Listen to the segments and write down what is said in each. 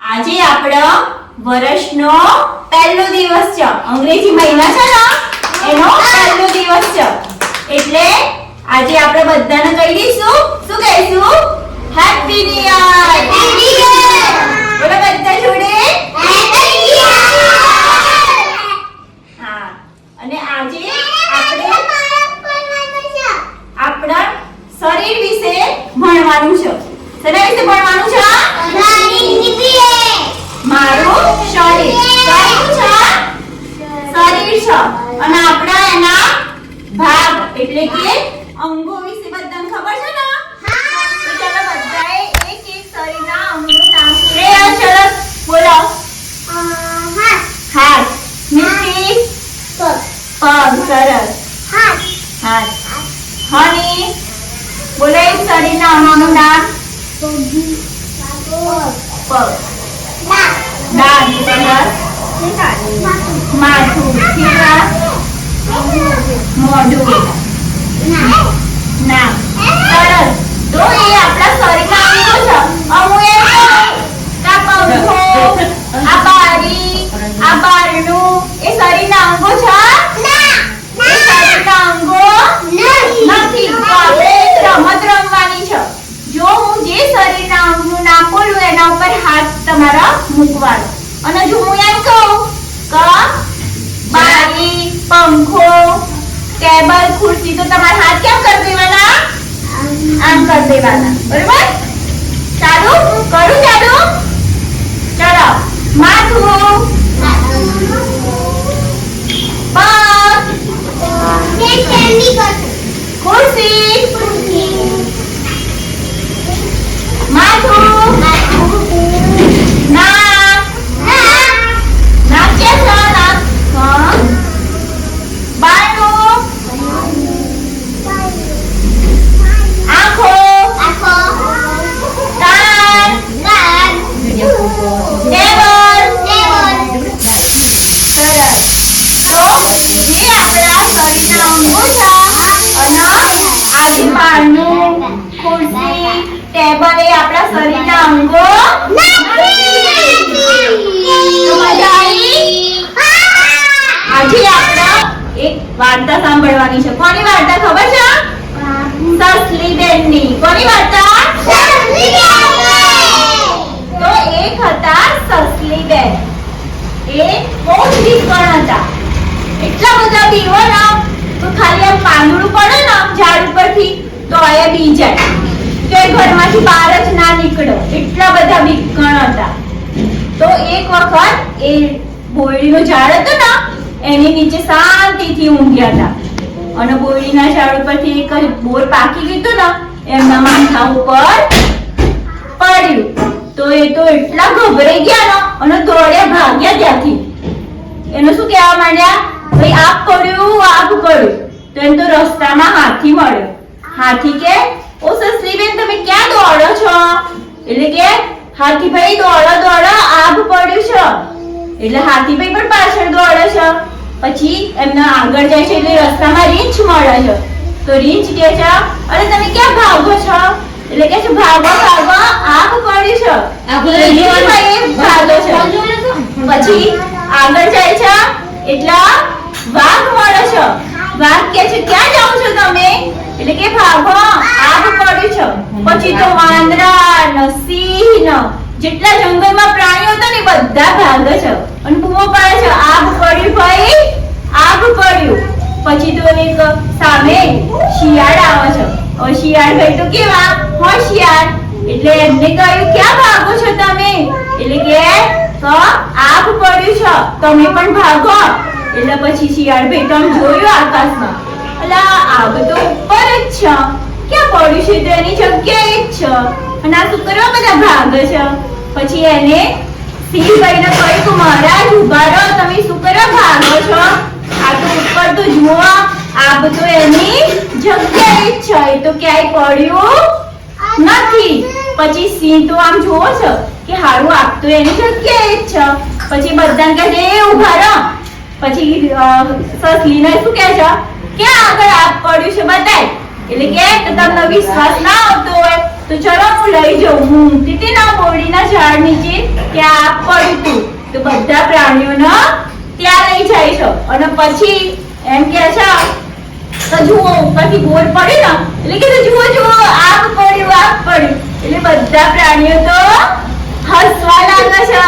આજે આપણો વર્ષનો પહેલો દિવસ છે. અંગ્રેજી મહિના છે ને? એનો પહેલો દિવસ છે. એટલે આજે આપણે બધાને કહી દઈશું. શું કહીશું? હેપી ન્યુ યર બોલો બધા જોડે. હા. અને આજે આપણે આપણા શરીર વિશે ભણવાનું છે. શરીર વિશે ભણવાનું છે? અને આપણા એના ભાગ એટલે કે અંગો વિશે બધાને ખબર છે ને? તો ચાલો બધાએ એક એક શરીરના અંગનું નામ શ્રેયા ચલો. બોલો. હાથ. મિસ્ટી પગ. સરસ. હાથ. હની બોલો એક શરીરના અંગોનું નામ? પગ સરસ રમત રમવાની છે જો હું જે શરીરના અંગનું નામ બોલું એના ઉપર હાથ તમારા મૂકવાનો અને જો હું એમ કહું પંખો ટેબલ ખુરશી તો તમારા હાથ કેમ કરી દેવાના આમ કરી દેવાના બરોબર ચાલુ કરું ચાલુ ચાલો માથું પગ ખુરશી માથું આવી આજે આપણે એક વાર્તા સાંભળવાની છે. કોની વાર્તા ખબર છે? સસલી બેનની કોની વાર્તા? તો એક હતા સસલી બેન એ બહુ જ વિકણ હતા. એટલા બધા બીવોના તો ખાલી આમ પાંદડું પડે ને આમ ઝાડ ઉપરથી, તો એ બી જાય. એ ઘરમાંથી બહાર જ ના નીકળે. એટલા બધા વિકણ હતા. તો એક વખત એ બોયડીનું ઝાડ હતું ને, એની નીચે શાંતિથી ઊંઘ્યા હતા. અને બોયડીના ઝાડ ઉપરથી એક બોર પાકી ગયું ને, એમના માથા ઉપર પડ્યું. તો એ તો એટલા ગભરાઈ ગયા ને, અને દોડ્યા ભાગ્યા ત્યાંથી. એનું શું કહેવા માંડ્યા? ભાઈ આપ પડ્યું આપ પડ્યું. તો એમ તો રસ્તામાં હાથી મળ્યો. હાથી કે ઓ સસલીબેન તમે ક્યાં દોડો છો? એટલે કે હાથીભાઈ દોડો દોડો આભ પડ્યું છે. એટલે હાથીભાઈ પણ પાછળ દોડે છે. પછી એમને આગળ જાય છે એટલે રસ્તામાં રીંછ મળે છે. તો રીંછ કે છે અરે તમે ક્યાં ભાગો છો? એટલે કે છે ભાગો ભાગો આભ પડ્યું છે. રીંછભાઈ ભાગો છે? પછી આગળ જાય છે એટલે વાઘ મળે છે. વાઘ કે છે ક્યાં જાઓ છો તમે? એટલે કે ભાગો, આગ પડ્યું છે. પછી તો વાંદરા સિંહ જેટલા જંગલમાં પ્રાણીઓ હતા ને બધા ભાગે છે. અને બૂમો પાડે છે. આગ પડ્યું ભાઈ, આગ પડ્યું પછી તો એક સામે શિયાળ આવે છે. હવે શિયાળ ભાઈ તો કેવા હોશિયાર એટલે એમને કહ્યું, ક્યાં ભાગો છો તમે? એટલે કે, તો આગ પડ્યું છે. તમે પણ ભાગો. એટલે પછી શિયાળ ભાઈ તમે જોયું આકાશમાં. એટલે આ બધું ઉપર જ છે. ક્યાં પડ્યું છે તેની જગ્યાએ જ છે? અને આ શું બધા ભાગ છે? પછી એને સિંહભાઈને કહ્યું કે, મહારાજ, ઊભા રહો. તમે શું કરવા છો? આ તો ઉપર તો જુઓ. આ બધું એની જગ્યાએ જ છે. એ તો ક્યાંય પડ્યું નથી. પછી સિંહ તો આમ જોવો છો કે હારું આપતું એની જગ્યાએ જ છે. પછી બધાને કહે છે, એ, ઊભા રહો. પછી સસલીને શું કહે છે? ક્યાં આગળ આપ પડ્યું છે બતાય એટલે કે તમને વિશ્વાસ ના આવતો હોય, તો ચલો હું લઈ જાઉં. હું ઊંઘતી ના ને આ ઝાડ નીચે ત્યાં આપ પડ્યું હતું. તો બધા પ્રાણીઓને ત્યાં લઈ જાય છો. અને પછી એમ કે છે તો જુઓ ઉપરથી બોર પડી ને? એટલે કે જુઓ જુઓ, આગ પડ્યું આગ પડ્યું. એટલે બધા પ્રાણીઓ તો હસવા લાગે છે.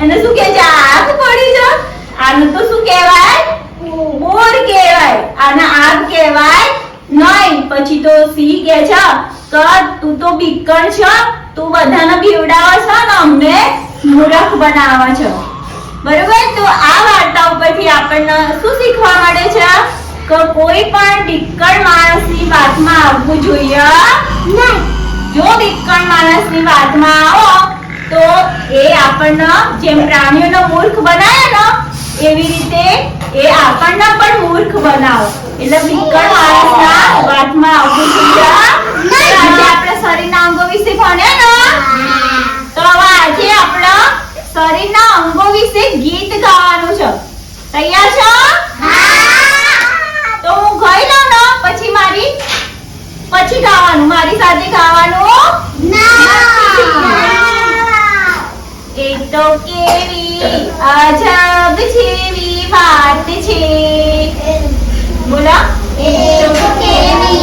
એને શું કે છે આગ પડી છે? આનું તો શું કહેવાય? બોર કહેવાય. આને આગ કહેવાય નહીં પછી તો સિંહ કે છે કે તું તો બીકણ છે. તું બધાને બીવડાવે છે ને અમને મૂર્ખ બનાવે છે. બરોબર? તો આ વાર્તા ઉપરથી આપણને શું શીખવા મળે છે? કે કોઈ પણ બીકણ માણસની વાતમાં આવવું જોઈએ નહીં. જો બીકણ માણસની વાતમાં આવો, તો એ આપણને જેમ પ્રાણીઓનો મૂર્ખ બનાવે ને, એવી રીતે એ આપણને પણ મૂર્ખ બનાવો. એટલે વિકળ માણસના વાતમાં આવતું જોઈએ આજે આપણે શરીરના અંગો વિશે ભણ્યા ને? તો હવે આજે આપણા શરીરના અંગો વિશે ગીત ગાવાનું છે. તૈયાર છો? તો હું ગઈ લઉં ને પછી મારી પછી ગાવાનું. મારી સાથે ગાવાનું? એ તો કેવી અજબ જેવી વાત છે. બોલો. કેવી